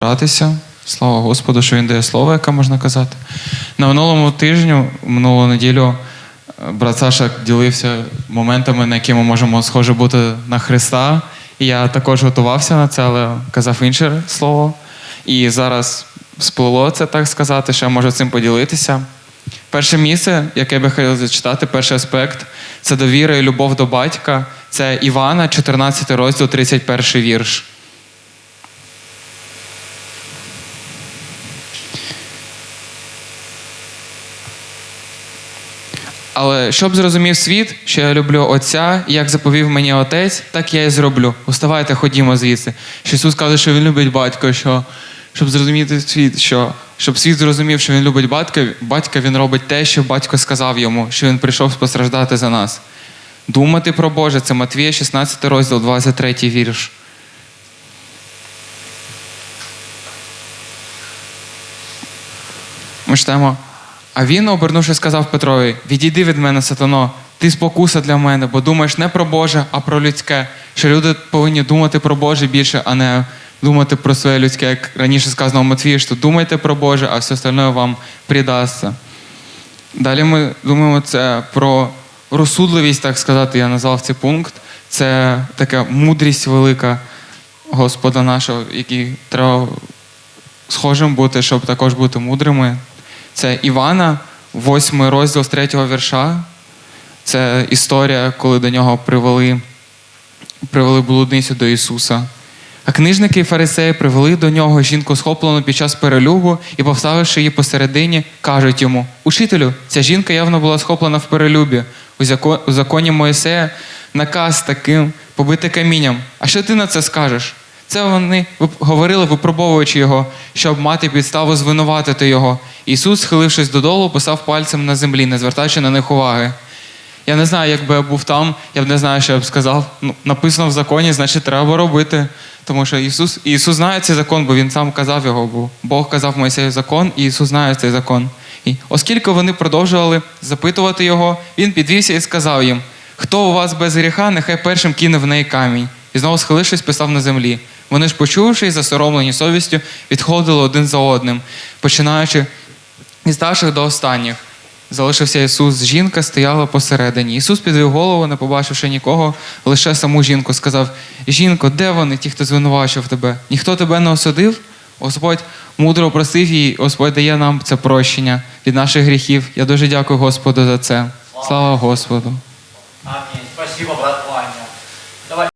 Братися. Слава Господу, що він дає слово, яке можна казати. На минулому тижню, минулу неділю, е, брат Саша ділився моментами, на які ми можемо схоже бути на Христа. І я також готувався на це, але казав інше слово. І зараз сплило це так сказати, що я можу цим поділитися. Перше місце, яке би хотів зачитати, перший аспект це довіра і любов до батька. Це Івана, 14 розділ, 31 вірш. Але щоб зрозумів світ, що я люблю Отця, як заповів мені Отець, так я і зроблю. Уставайте, ходімо звідси. Що Ісус каже, що Він любить батька, що щоб зрозуміти світ, що щоб світ зрозумів, що він любить батька, батька він робить те, що батько сказав йому, що він прийшов постраждати за нас. Думати про Боже, це Матвія, 16 розділ, 23 вірш. Ми читаємо. А він, обернувши, сказав Петрові: Відійди від мене, сатано, ти спокуса для мене, бо думаєш не про Боже, а про людське. Що люди повинні думати про Боже більше, а не думати про своє людське, як раніше сказано в Матвії, що думайте про Боже, а все остальне вам придасться. Далі ми думаємо це про розсудливість, так сказати, я назвав цей пункт. Це така мудрість велика Господа нашого, який треба схожим бути, щоб також бути мудрими. Це Івана, 8 розділ з 3 вірша. Це історія, коли до нього привели, привели блудницю до Ісуса. А книжники і фарисеї привели до нього жінку схоплену під час перелюбу і, поставивши її посередині, кажуть йому: Учителю, ця жінка явно була схоплена в перелюбі. У законі Моїсея наказ таким побити камінням. А що ти на це скажеш? Це вони говорили, випробовуючи його, щоб мати підставу звинуватити його. Ісус, схилившись додолу, писав пальцем на землі, не звертаючи на них уваги. Я не знаю, якби я був там, я б не знаю, що я б сказав. Ну, написано в законі, значить, треба робити. Тому що Ісус, Ісус знає цей закон, бо Він сам казав його, бо Бог казав Мойсею закон, і Ісус знає цей закон. І оскільки вони продовжували запитувати його, Він підвівся і сказав їм: Хто у вас без гріха, нехай першим кине в неї камінь. І знову схилившись, писав на землі. Вони ж, почувши і засоромлені совістю, відходили один за одним, починаючи із старших до останніх. Залишився Ісус, жінка стояла посередині. Ісус підвів голову, не побачивши нікого, лише саму жінку, сказав: Жінко, де вони, ті, хто звинувачив тебе? Ніхто тебе не осудив? Господь мудро просив її, Господь дає нам це прощення від наших гріхів. Я дуже дякую Господу за це. Слава Господу.